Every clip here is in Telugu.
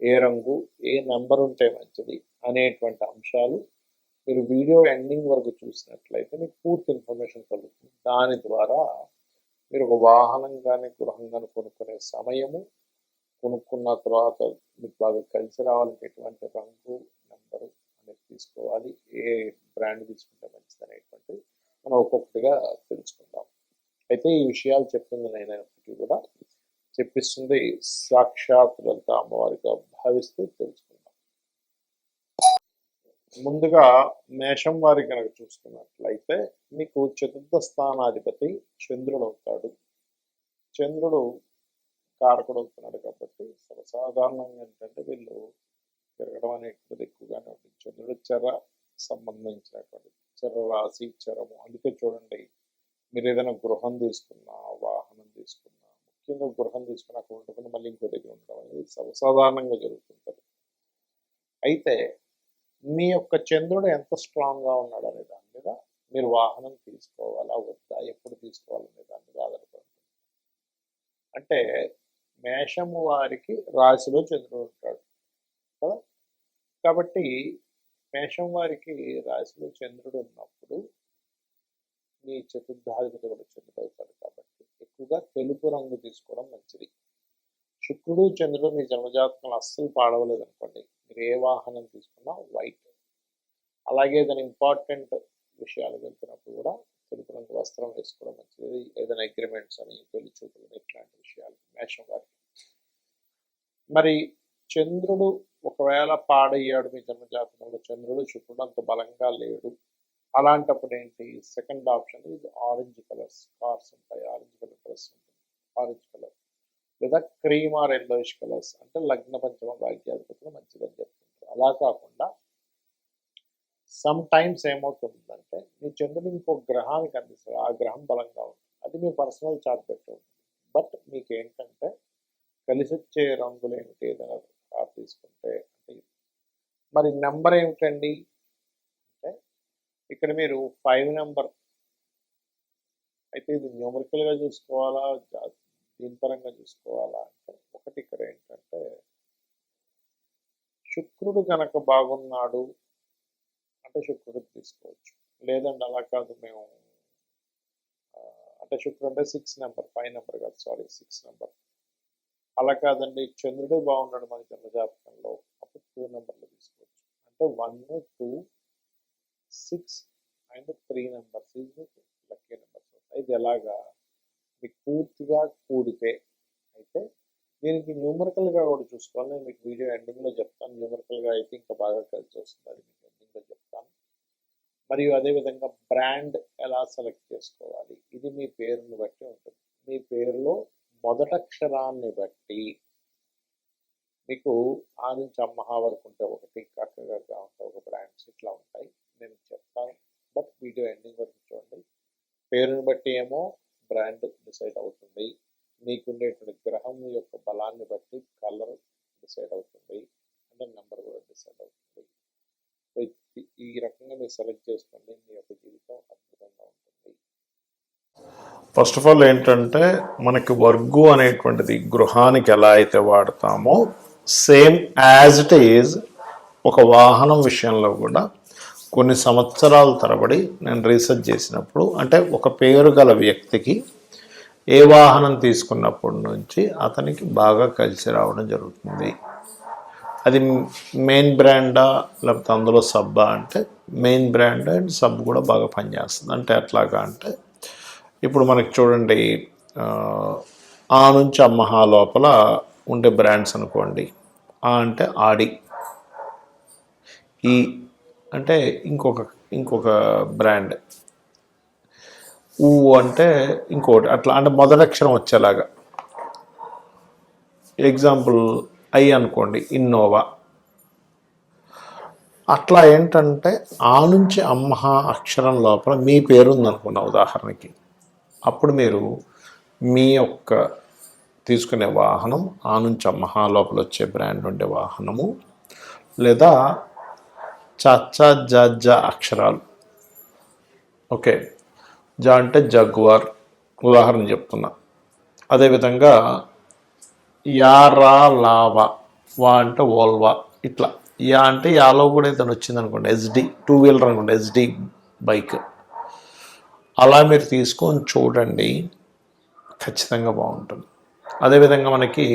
ఏ రంగు ఏ నెంబర్ ఉంటే మంచిది అనేటువంటి అంశాలు మీరు వీడియో ఎండింగ్ వరకు చూసినట్లయితే మీకు పూర్తి ఇన్ఫర్మేషన్ కలుగుతుంది. దాని ద్వారా మీరు ఒక వాహనం కానీ గృహం కానీ కొనుక్కునే సమయము కొనుక్కున్న తర్వాత మీకు బాగా కలిసి రావాలంటే ఎటువంటి రంగు నెంబరు అనేది తీసుకోవాలి. ఏ బ్రాండ్ తీసుకుంటే మంచిది అనేటువంటి మనం ఒక్కొక్కటిగా తెలుసుకుందాం. అయితే ఈ విషయాలు చెప్తుంది నేనైనప్పటికీ కూడా. చెప్పిస్తుంది. సాక్షాత్ లలిత అమ్మవారిగా భావిస్తూ తెలుసుకుందాం. ముందుగా మేషం వారి కనుక చూసుకున్నట్లయితే మీకు చతుర్థ స్థానాధిపతి చంద్రుడు అవుతాడు చంద్రుడు కారకుడు అవుతున్నాడు కాబట్టి సర్వసాధారణంగా ఏంటంటే వీళ్ళు తిరగడం అనేటువంటిది ఎక్కువగానే ఉంటుంది. చంద్రుడు చెర సంబంధించినటువంటి చెర రాశి చెరము. అందుకే చూడండి మీరు ఏదైనా గృహం తీసుకున్నా వాహనం తీసుకున్నా ముఖ్యంగా గృహం తీసుకుని అక్కడ ఉండకుండా మళ్ళీ ఇంకో దగ్గర ఉండడం అనేది సర్వసాధారణంగా జరుగుతుంటుంది. అయితే మీ యొక్క చంద్రుడు ఎంత స్ట్రాంగ్గా ఉన్నాడు అనే దాని మీద మీరు వాహనం తీసుకోవాలా వద్దా ఎప్పుడు తీసుకోవాలనే దాని మీద ఆధారపడుతుంది. అంటే మేషము వారికి రాశిలో చంద్రుడు ఉంటాడు కదా? కాబట్టి మేషం వారికి రాశిలో చంద్రుడు ఉన్నప్పుడు మీ చతుర్థాధిపతి కూడా చంద్రుడు అవుతాడు కాబట్టి ఎక్కువగా తెలుపు రంగు తీసుకోవడం మంచిది. శుక్రుడు చంద్రుడు మీ జన్మజాతకం అస్సలు పాడవలేదు అనుకోండి మీరు ఏ వాహనం తీసుకున్నా వైట్. అలాగే దాని ఇంపార్టెంట్ విషయాలు వెళ్తున్నప్పుడు కూడా తెలుపు రంగు వస్త్రం వేసుకోవడం మంచిది. ఏదైనా అగ్రిమెంట్స్ అని పెళ్ళి చూపులు ఇట్లాంటి విషయాలు మేషం వారికి. మరి చంద్రుడు ఒకవేళ పాడయ్యాడు మీ జన్మజాతకంలో చంద్రుడు శుక్రుడు అంత బలంగా లేడు. అలాంటప్పుడు ఏంటి సెకండ్ ఆప్షన్ ఇది ఆరెంజ్ కలర్స్ కార్స్ ఉంటాయి. ఆరెంజ్ కలర్ డ్రెస్ ఉంటుంది. ఆరెంజ్ కలర్ లేదా క్రీమ్ ఆర్ ఎల్లోయిష్ కలర్స్ అంటే లగ్న పంచమ భాగ్యాధిపతులు మంచిదని చెప్తుంటారు. అలా కాకుండా సమ్ టైమ్స్ ఏమవుతుందంటే మీ చంద్రుడు ఇంకో గ్రహానికి అందిస్తారు ఆ గ్రహం బలంగా ఉంటుంది. అది మీ పర్సనల్ చార్ట్ పెట్టి ఉంటుంది. బట్ మీకు ఏంటంటే కలిసి వచ్చే రంగులు ఏమిటి ఏదైనా కార్ తీసుకుంటే మరి నెంబర్ ఏమిటండి? ఇక్కడ మీరు ఫైవ్ నెంబర్ అయితే ఇది న్యూమరికల్గా చూసుకోవాలా? దీనిపరంగా దీని పరంగా చూసుకోవాలా? అంటే ఒకటి ఇక్కడ ఏంటంటే శుక్రుడు కనుక బాగున్నాడు అంటే శుక్రుడు తీసుకోవచ్చు. లేదండి అలా కాదు మేము అంటే శుక్రుడు అంటే సిక్స్ నెంబర్ ఫైవ్ నెంబర్ కాదు సారీ సిక్స్ నెంబర్ అలా కాదండి చంద్రుడే బాగున్నాడు మన జన్మజాతకంలో అప్పుడు టూ నెంబర్లు తీసుకోవచ్చు. అంటే one two six and three numbers ఇది లక్కీ నెంబర్స్ ఇది ఎలాగా? మీకు పూర్తిగా కూడితే అయితే దీనికి న్యూమరికల్గా కూడా చూసుకోవాలి. నేను మీకు వీడియో ఎండింగ్లో చెప్తాను. న్యూమరికల్గా అయితే ఇంకా బాగా కలిసి వస్తుంది. అది మీకు ఎండింగ్లో చెప్తాను. మరియు అదేవిధంగా బ్రాండ్ ఎలా సెలెక్ట్ చేసుకోవాలి? ఇది మీ పేరుని బట్టి ఉంటుంది. మీ పేరులో మొదటక్షరాన్ని బట్టి మీకు ఆ నుంచి అమ్మహా వరకు ఉంటే ఒకటి కక్కగా ఉంటే ఒక బ్రాండ్స్ ఇట్లా ఉంటాయి. నేను చెప్తాను. బట్ వీడియో ఎండింగ్ వరకు చూడండి. పేరుని బట్టి ఏమో బ్రాండ్ డిసైడ్ అవుతుంది. మీకుండేటువంటి గ్రహం యొక్క బలాన్ని బట్టి కలర్ డిసైడ్ అవుతుంది. అంటే నెంబర్ కూడా డిసైడ్ అవుతుంది. సో ఈ- ఈ రకంగా మీరు సెలెక్ట్ చేసుకోండి. మీ యొక్క జీవితం అద్భుతంగా ఉంటుంది. ఫస్ట్ ఆఫ్ ఆల్ ఏంటంటే మనకి వర్గు అనేటువంటిది గృహానికి ఎలా అయితే వాడతామో సేమ్ యాజ్ ఇట్ ఈజ్ ఒక వాహనం విషయంలో కూడా కొన్ని సంవత్సరాల తరబడి నేను రీసెర్చ్ చేసినప్పుడు అంటే ఒక పేరు గల వ్యక్తికి ఏ వాహనం తీసుకున్నప్పటి నుంచి అతనికి బాగా కలిసి రావడం జరుగుతుంది. అది మెయిన్ బ్రాండా లేకపోతే అందులో సబ్బా అంటే మెయిన్ బ్రాండ్ అండ్ సబ్ కూడా బాగా పనిచేస్తుంది. అంటే ఎట్లాగా అంటే ఇప్పుడు మనకి చూడండి ఆ, ఆ నుంచి అమ్మహా లోపల ఉండే బ్రాండ్స్ అనుకోండి. ఆ అంటే ఆడి. ఈ అంటే ఇంకొక ఇంకొక బ్రాండ్. ఊ అంటే ఇంకోటి అట్లా అంటే మొదలక్షరం వచ్చేలాగా. ఎగ్జాంపుల్ ఐ అనుకోండి ఇన్నోవా అట్లా ఏంటంటే ఆ నుంచి అమ్మ అక్షరం లోపల మీ పేరు ఉందనుకున్న ఉదాహరణకి. అప్పుడు మీరు మీ యొక్క తీసుకునే వాహనం ఆ నుంచి అమ్మ లోపల వచ్చే బ్రాండ్ ఉండే వాహనము లేదా చచ్చ జ జ అక్షరాలు. ఓకే. జ అంటే జగ్వార్. ఉదాహరణ చెప్తున్నా. అదేవిధంగా యారా లావా వా. అంటే ఓల్వా ఇట్లా. యా అంటే యాలో కూడా ఏదైనా వచ్చింది అనుకోండి ఎస్డి టూ వీలర్ అనుకోండి ఎస్డి బైక్. అలా మీరు తీసుకొని చూడండి ఖచ్చితంగా బాగుంటుంది. అదేవిధంగా మనకి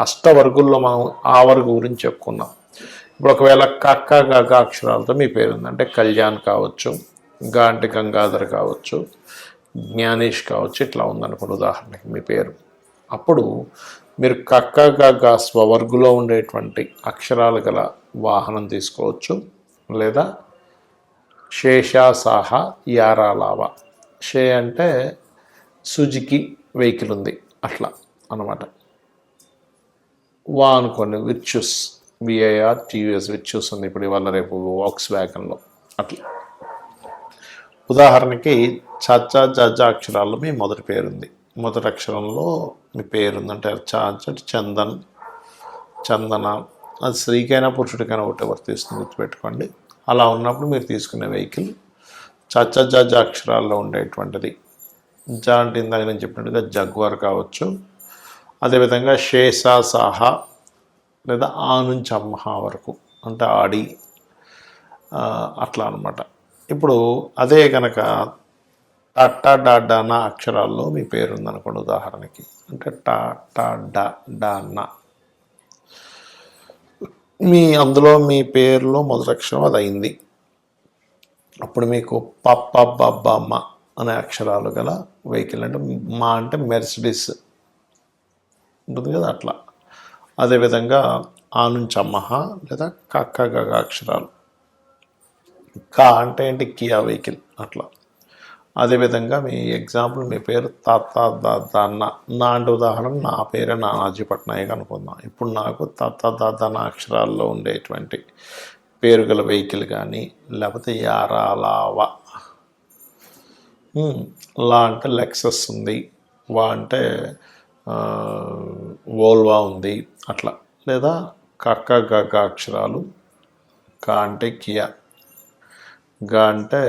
అష్టవర్గుల్లో మనం ఆ వర్గు గురించి చెప్పుకున్నాం ఇప్పుడు ఒకవేళ కక్క గక అక్షరాలతో మీ పేరు ఉందంటే కళ్యాణ్ కావచ్చు గా అంటే గంగాధర్ కావచ్చు జ్ఞానేష్ కావచ్చు ఇట్లా ఉందనుకోండి ఉదాహరణకి మీ పేరు. అప్పుడు మీరు కక్క గగ స్వవర్గులో ఉండేటువంటి అక్షరాలు గల వాహనం తీసుకోవచ్చు లేదా శేషాసాహ యారాలావ. షే అంటే సుజుకి వెహికల్ ఉంది అట్లా అన్నమాట. వా అనుకోండి విర్చుస్. విఐఆర్ టీవీఎస్ విర్చుస్ ఉంది. ఇప్పుడు ఇవాళ రేపు వాక్స్ వ్యాగన్లో అట్లా. ఉదాహరణకి చాచా జాజా అక్షరాల్లో మీ మొదటి పేరుంది. మొదటి అక్షరంలో మీ పేరుందంటే అంటే అంటే చందన్ చందన అది స్త్రీకైనా పురుషుడికైనా ఒకటి వర్తిస్తుంది గుర్తుపెట్టుకోండి. అలా ఉన్నప్పుడు మీరు తీసుకునే వెహికల్ చచ్చ జాజా అక్షరాల్లో ఉండేటువంటిది. జా అంటే ఇందాక నేను చెప్పినట్టుగా జగ్వార్ కావచ్చు. అదేవిధంగా షేషా సాహా లేదా ఆ నుంచి అమ్మహ వరకు అంటే ఆడి అట్లా అనమాట ఇప్పుడు అదే కనుక టట్ట డాడ్డా నా అక్షరాల్లో మీ పేరు ఉందనుకోండి ఉదాహరణకి. అంటే టా టా డా డా నా. మీ అందులో మీ పేరులో మొదటక్షరం అది అయింది. అప్పుడు మీకు పప్ప బబ్బమ్మ అనే అక్షరాలు గల వెహికల్ అంటే మా అంటే మెర్సిడీస్. ఉంటుంది కదా అట్లా. అదేవిధంగా ఆ నుంచి అమ్మహ లేదా కక్క గగ అక్షరాలు కా అంటే ఏంటి? కియా వెహికల్ అట్లా. అదేవిధంగా మీ ఎగ్జాంపుల్ మీ పేరు తాత దాద నా నా అంటే ఉదాహరణ నా పేరే నానాజీ పట్నాయక్ అనుకుందాం. ఇప్పుడు నాకు తాత దాద నా అక్షరాల్లో ఉండేటువంటి పేరు గల వెహికల్ కానీ లేకపోతే యారాలావా. లా అంటే లెక్సస్ ఉంది. వా అంటే వోల్వా ఉంది అట్లా. లేదా కక్క గగ అక్షరాలు కా అంటే కియా గా అంటే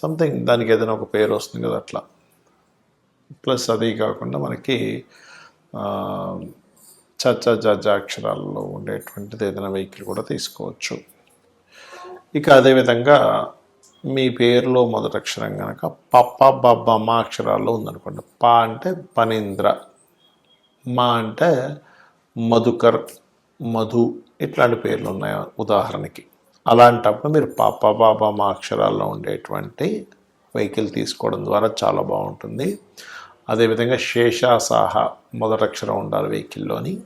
సంథింగ్ దానికి ఏదైనా ఒక పేరు వస్తుంది కదా అట్లా. ప్లస్ అది కాకుండా మనకి ఆ, చచ్చ జజ అక్షరాల్లో ఉండేటువంటిది ఏదైనా వెహికల్ కూడా తీసుకోవచ్చు. ఇక అదేవిధంగా మీ పేరులో మొదటి అక్షరం కనుక పప్ప బబ్బమ్మ మా అక్షరాల్లో ఉందనుకోండి. పా అంటే పనీంద్ర. మా అంటే మధుకర్ మధు ఇట్లాంటి పేర్లు ఉన్నాయి ఉదాహరణకి. అలాంటప్పుడు మీరు పాప బాబా మా అక్షరాల్లో ఉండేటువంటి వెహికల్ తీసుకోవడం ద్వారా చాలా బాగుంటుంది. అదేవిధంగా శేషాసాహ మొదటక్షరం ఉండాలి వెహికల్లోని.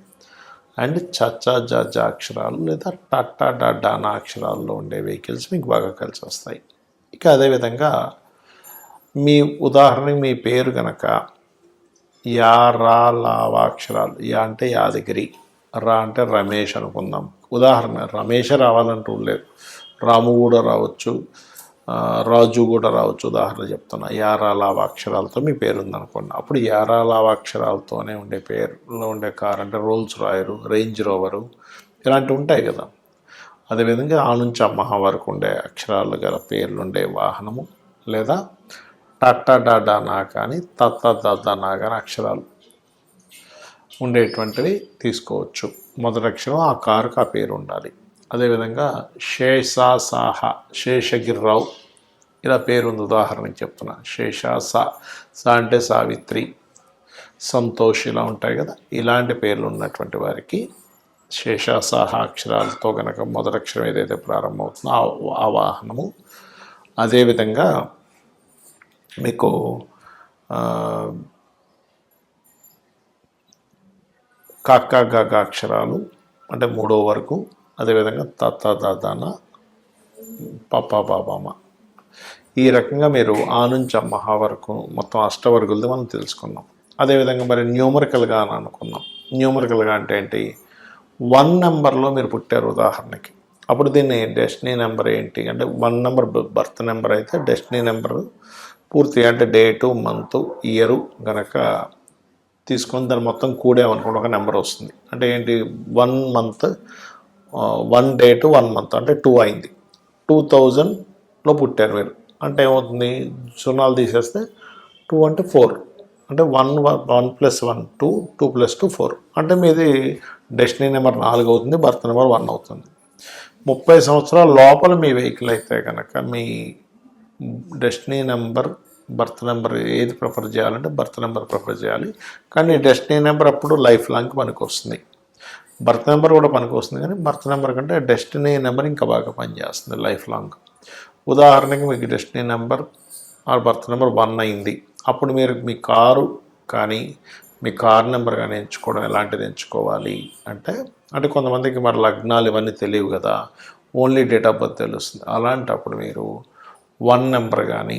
అండ్ చచ్చా జజ అక్షరాలు లేదా టట్టా డానా అక్షరాల్లో ఉండే వెహికల్స్ మీకు బాగా కలిసి వస్తాయి. ఇక అదేవిధంగా మీ ఉదాహరణకి మీ పేరు కనుక యా రా లావా అక్షరాలు యా అంటే యాదగిరి రా అంటే రమేష్ అనుకుందాం. ఉదాహరణ రమేష్ రావాలంటూ లేదు. రాము కూడా రావచ్చు రాజు కూడా రావచ్చు. ఉదాహరణ చెప్తున్నా. యారా లావా అక్షరాలతో మీ పేరు ఉందనుకోండి. అప్పుడు యారా లావా అక్షరాలతోనే ఉండే పేరులో ఉండే కార్ అంటే రోల్స్ రాయరు రేంజ్ రోవరు ఇలాంటివి ఉంటాయి కదా. అదేవిధంగా ఆ నుంచి అమ్మహ వరకు ఉండే అక్షరాలు గల పేర్లు ఉండే వాహనము లేదా టట్టా డాడా నా కానీ తత్త దద్ద నా కానీ అక్షరాలు ఉండేటువంటివి తీసుకోవచ్చు. మొదటి అక్షరం ఆ కారుకు ఆ పేరు ఉండాలి. అదేవిధంగా శేషా సాహ శేషగిరిరావు ఇలా పేరు ఉంది ఉదాహరణకి చెప్తున్నా. శేషా సా సా అంటే సావిత్రి సంతోష్ ఇలా ఉంటాయి కదా. ఇలాంటి పేర్లు ఉన్నటువంటి వారికి శేషాసాహ అక్షరాలతో కనుక మొదటి అక్షరం ఏదైతే ప్రారంభమవుతుందో ఆ ఆ వాహనము. అదేవిధంగా మీకు కాకా కాక్క అక్షరాలు అంటే మూడో వరకు అదేవిధంగా తత్త దాదాన పప్ప బాబామ ఈ రకంగా మీరు ఆ నుంచి మహా వరకు మొత్తం అష్టవర్గులది మనం తెలుసుకున్నాం. అదేవిధంగా మరి న్యూమరికల్గా అని అనుకున్నాం. న్యూమరికల్గా అంటే ఏంటి? వన్ నెంబర్లో మీరు పుట్టారు ఉదాహరణకి. అప్పుడు దీన్ని డెస్టినీ నెంబర్ ఏంటి? అంటే వన్ నెంబర్ బర్త్ నెంబర్ అయితే డెస్టినీ నెంబర్ పూర్తిగా అంటే డేటు మంత్ ఇయరు గనక తీసుకొని దాన్ని మొత్తం కూడామనుకోండి ఒక నెంబర్ వస్తుంది. అంటే ఏంటి? One month one date one month అంటే టూ అయింది. టూ థౌజండ్లో పుట్టారు మీరు. అంటే ఏమవుతుంది? సున్నాలు తీసేస్తే టూ అంటే ఫోర్. అంటే one one plus one two two plus two four. అంటే మీది డెస్టినీ నెంబర్ నాలుగు అవుతుంది బర్త్ నెంబర్ వన్ అవుతుంది. ముప్పై సంవత్సరాల లోపల మీ వెహికల్ అయితే కనుక మీ డెస్టినీ నెంబర్ బర్త్ నెంబర్ ఏది ప్రిఫర్ చేయాలంటే బర్త్ నెంబర్ ప్రిఫర్ చేయాలి. కానీ డెస్టినీ నెంబర్ అప్పుడు లైఫ్ లాంగ్ పనికి వస్తుంది బర్త్ నెంబర్ కూడా పనికి వస్తుంది కానీ బర్త్ నెంబర్ కంటే డెస్టినీ నెంబర్ ఇంకా బాగా పనిచేస్తుంది లైఫ్ లాంగ్. ఉదాహరణకి మీకు డెస్టినీ నెంబర్ ఆ బర్త్ నెంబర్ వన్ అయింది. అప్పుడు మీరు మీ కారు కానీ మీ కార్ నెంబర్ కానీ ఎంచుకోవడం ఎలాంటిది ఎంచుకోవాలి అంటే అంటే కొంతమందికి మరి లగ్నాలు ఇవన్నీ తెలియవు కదా. ఓన్లీ డేట్ ఆఫ్ బర్త్ తెలుస్తుంది. అలాంటప్పుడు మీరు వన్ నెంబర్ కానీ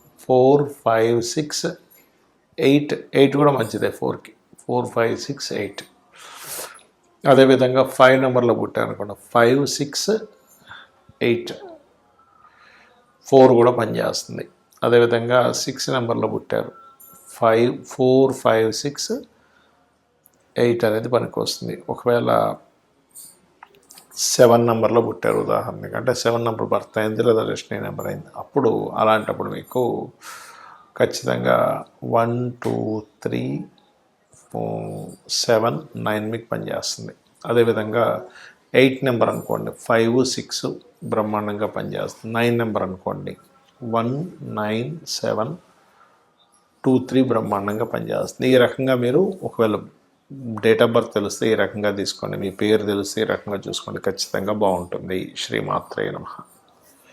four five six eight eight కూడా మంచిదే ఫోర్కి ఫోర్ ఫైవ్ సిక్స్ ఎయిట్. అదేవిధంగా ఫైవ్ నెంబర్లో పుట్టారు అనుకోండి ఫైవ్ సిక్స్ ఎయిట్. ఫోర్ కూడా పనిచేస్తుంది. అదేవిధంగా సిక్స్ నెంబర్లో పుట్టారు. Five four five six eight అనేది పనికి వస్తుంది ఒకవేళ సెవెన్ నెంబర్లో పుట్టారు ఉదాహరణకి. అంటే సెవెన్ నెంబర్ బర్త్ అయింది లేదా డెస్టినీ నెంబర్ అయింది. అప్పుడు అలాంటప్పుడు మీకు ఖచ్చితంగా one two three seven nine మీకు పనిచేస్తుంది. అదేవిధంగా ఎయిట్ నెంబర్ అనుకోండి ఫైవ్ సిక్స్ బ్రహ్మాండంగా పనిచేస్తుంది. నైన్ నెంబర్ అనుకోండి one nine seven two three బ్రహ్మాండంగా పనిచేస్తుంది. ఈ రకంగా మీరు ఒకవేళ డేట్ ఆఫ్ బర్త్ తెలిస్తే ఈ రకంగా తీసుకోండి. మీ పేరు తెలిస్తే ఈ రకంగా చూసుకోండి. ఖచ్చితంగా బాగుంటుంది. శ్రీమాత్రే నమ.